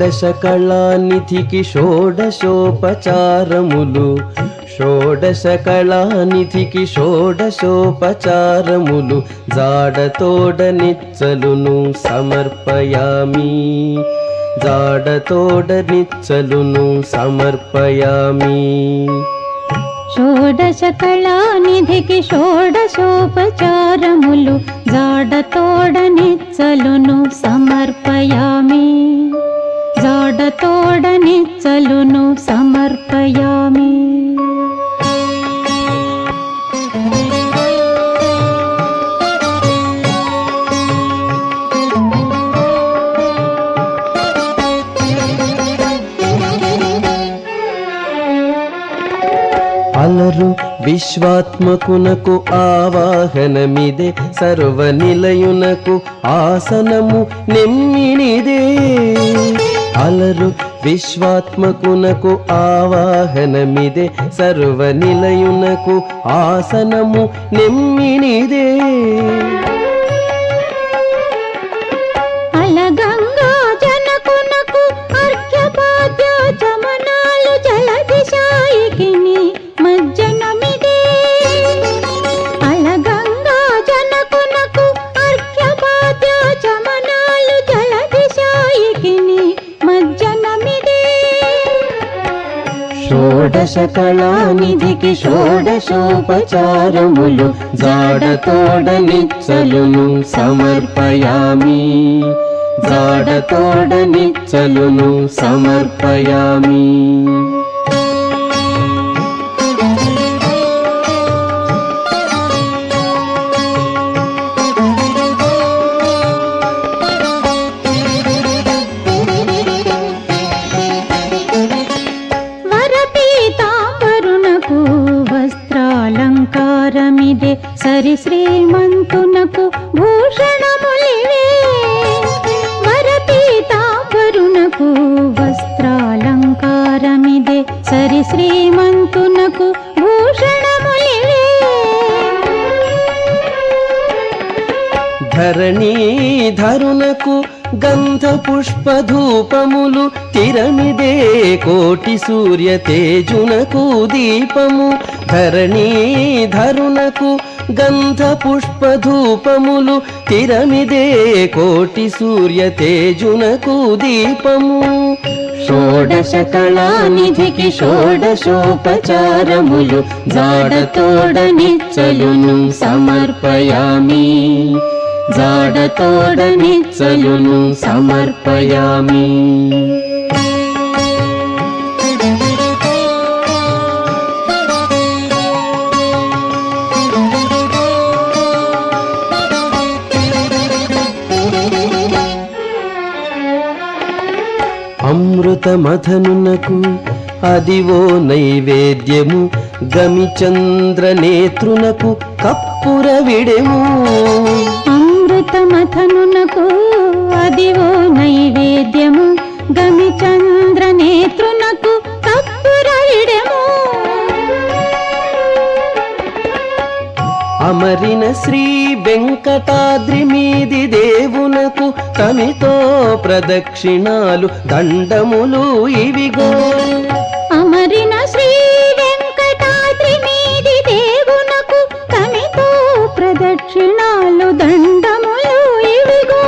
షోడశ కళానిధికి షోడశోపచారములు. షోడశ కళానిధికి షోడశోపచారములు. జాడతోడ నిచ్చలును సమర్పయామి. జాడతోడ నిచ్చలును సమర్పయామి. షోడశ కళానిధికి షోడశోపచారములు. జాడతోడ నిచ్చలును వారు విశ్వాత్మకునకు ఆవాహనమిదే సర్వనిలయునకు ఆసనము నెమ్మినిదే. అలరు విశ్వాత్మకునకు ఆవాహనమిదే సర్వనిలయునకు ఆసనము నెమ్మినిదే. షోడశ షోడశోపచారములు జాడతోడని చలును సమర్పయామి. జాడతోడని చలును సమర్పయామి. వస్త్రాలంకారమిదే సరి శ్రీమంతునకు భూషణములివే ధరణీ ధరునకు గంధ పుష్ప ధూపములు తిరమిదే కోటి సూర్య తేజునకు దీపము. ధరణీ ధరునకు గంధ పుష్ప ధూపములు తిరమిదే కోటి సూర్య తేజునకు దీపము షోడశ కళానిధికి షోడశోపచారములు జాడతోడ నిచ్చలును సమర్పయామి. జాడతోడ నిచ్చలును సమర్పయామి. అమృతమథనునకు అదివో నైవేద్యము. గమిచంద్ర నేత్రునకు కప్పుర విడెము. అమృతమథనునకు అదివో నైవేద్యము. గమిచంద్ర నేత్రునకు కప్పురవిడెము అమరిన శ్రీ వెంకటాద్రి మీది దేవునకు తమితో ప్రదక్షిణాలు దండములు ఇవిగో. అమరిన శ్రీ వెంకటాద్రి మీది దేవునకు కమితో ప్రదక్షిణాలు దండములు ఇవిగో.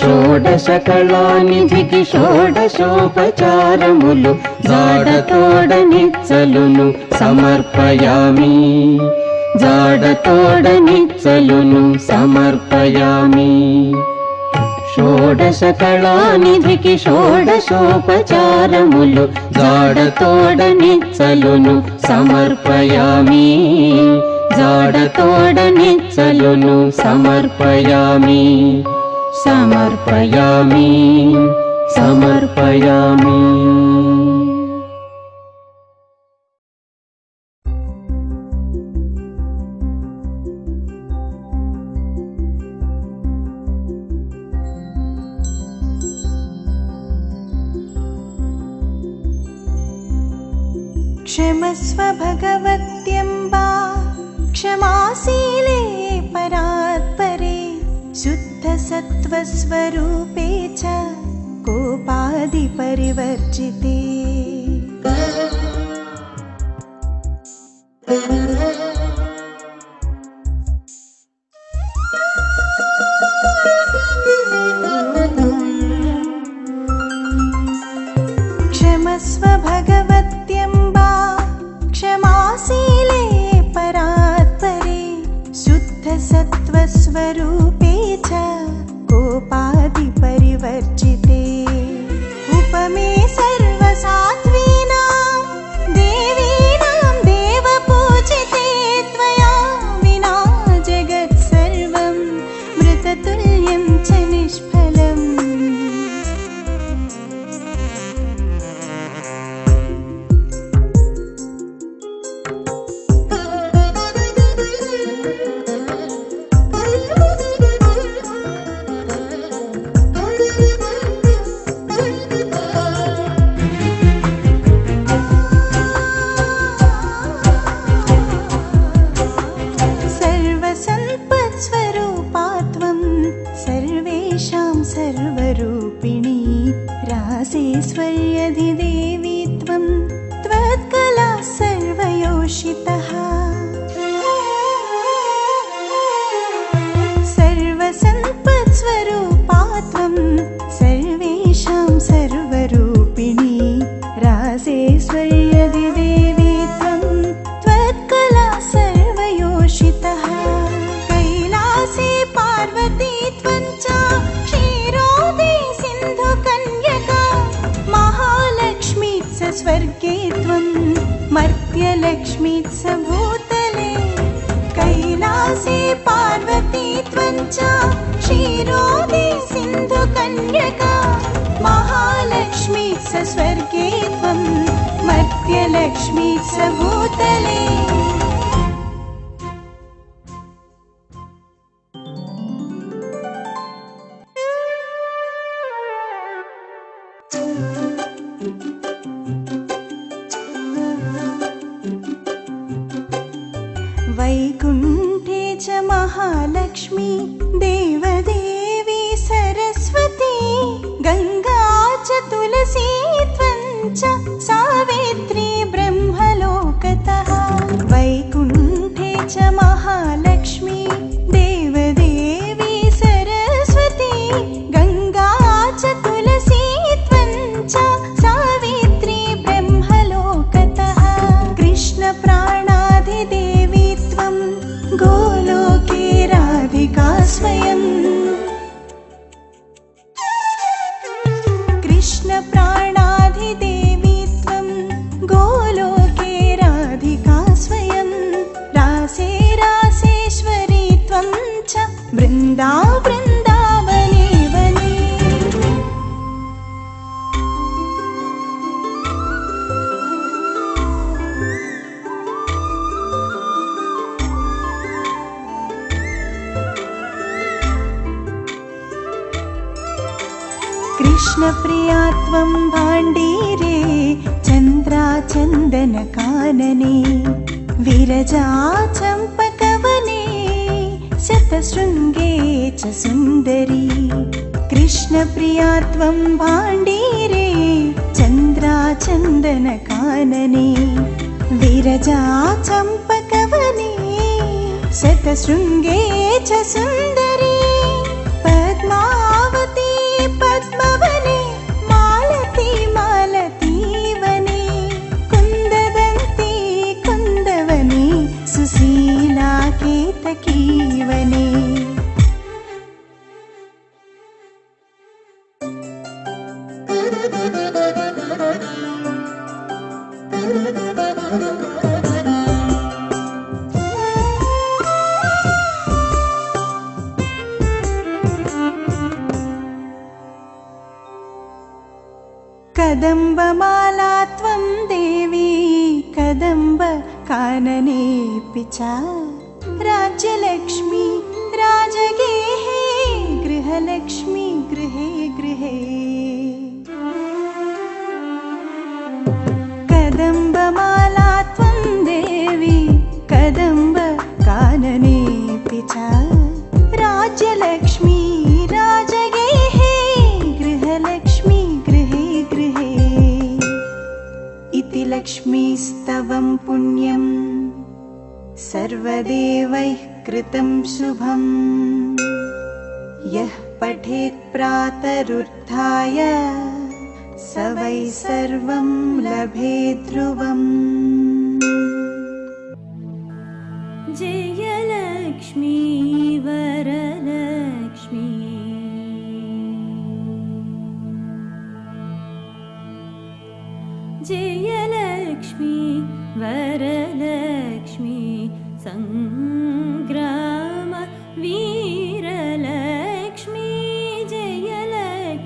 షోడశ కళానిధికి షోడశోపచారములు జాడతోడ నిచ్చలును సమర్పయామి. జాడతోడ నిచ్చలును సమర్పయామి. షోడశ కళానిధికి షోడశోపచారములు జాడతోడనిచ్చలును సమర్పయామి. జాడతోడనిచ్చలును సమర్పయామి. సమర్పయామి సమర్పయామి. क्षमस्व भगवत्यम्बा। क्षमाशीले परात्परे शुद्धसत्त्वस्वरूपे च कोपादिपरिवर्जिते च भूतले वैकुण्ठे च महालक्ष्मी देवदेवी सरस्वती गङ्गा च तुलसी कृष्णप्रिया त्वं भाण्डीरे चन्द्राचन्दनकानने विरजा चम्पकवने शतशृङ्गे च सुन्दरी। कृष्णप्रिया त्वं भाण्डीरे चन्द्राचन्दनकानने विरजा चम्पकवने शतशृङ्गे च सुन्दरी। पद्मावती केतकी वने कदम्बमाला त्वं देवी कदम्ब काननेऽपि च राज्यलक्ष्मी राजगेः गृहलक्ष्मी गृहे गृहे। कदम्बमाला त्वं देवी कदम्ब काननेऽपि च। राज्यलक्ष्मी राजगेः गृहलक्ष्मी गृहे गृहे। इति लक्ष्मीस्तवं पुण्यम्। सर्वदेवैः कृतं शुभम्। यः पठेत् प्रातरुत्थाय स वै सर्वं लभे ध्रुवम् जयलक्ष्मी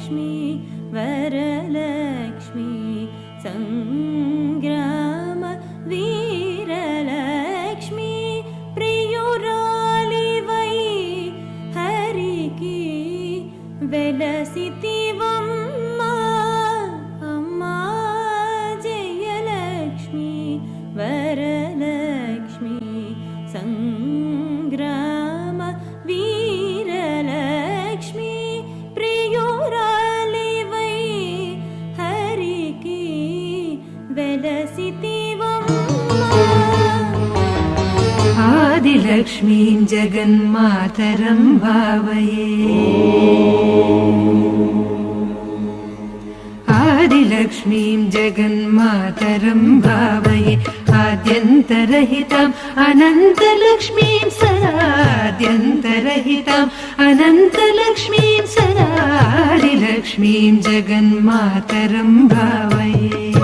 Varalakshmi, Varalakshmi, Sangra. आदिलक्ष्मीं जगन्मातरं भावये। आदिलक्ष्मीं जगन्मातरं भावये। आद्यन्तरहिताम् अनन्तलक्ष्मीं सदाद्यन्तरहिताम् अनन्तलक्ष्मीं सदा। आदिलक्ष्मीं जगन्मातरं भावये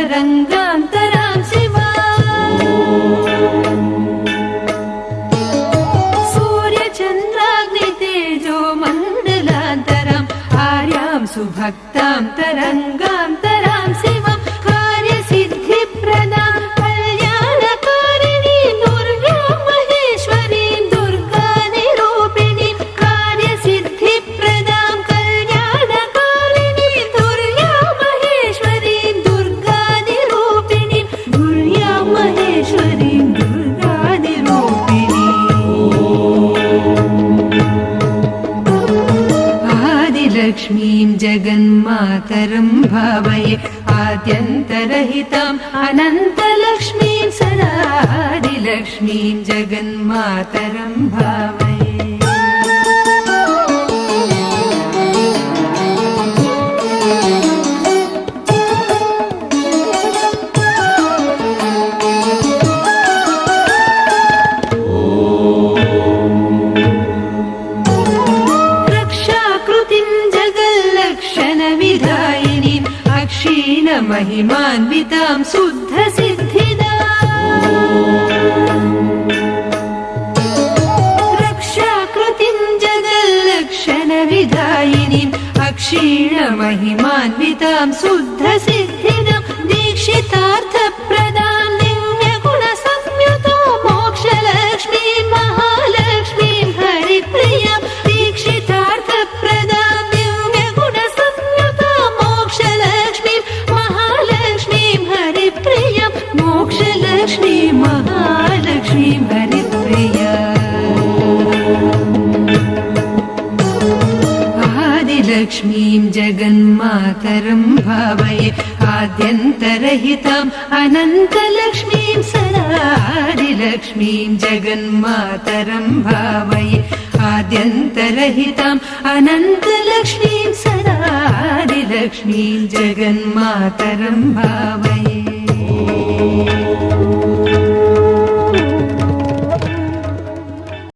అంతరంగాంతరాం శివా సూర్యచంద్రాగ్ని తేజో మండలాంతరం ఆర్యాం సుభక్తాం తరంగాంతరం क्षीणमहिमान्वितां शुद्धसिद्धिनं दीक्षितार्थप्रद लक्ष्मीं जगन्मातरम् भावये आद्यन्तरहिताम् अनन्तलक्ष्मीं सदा जगन्मातरम् भावये आद्यन्तरहिताम् अनन्तलक्ष्मीं सदा जगन्मातरम् भावये।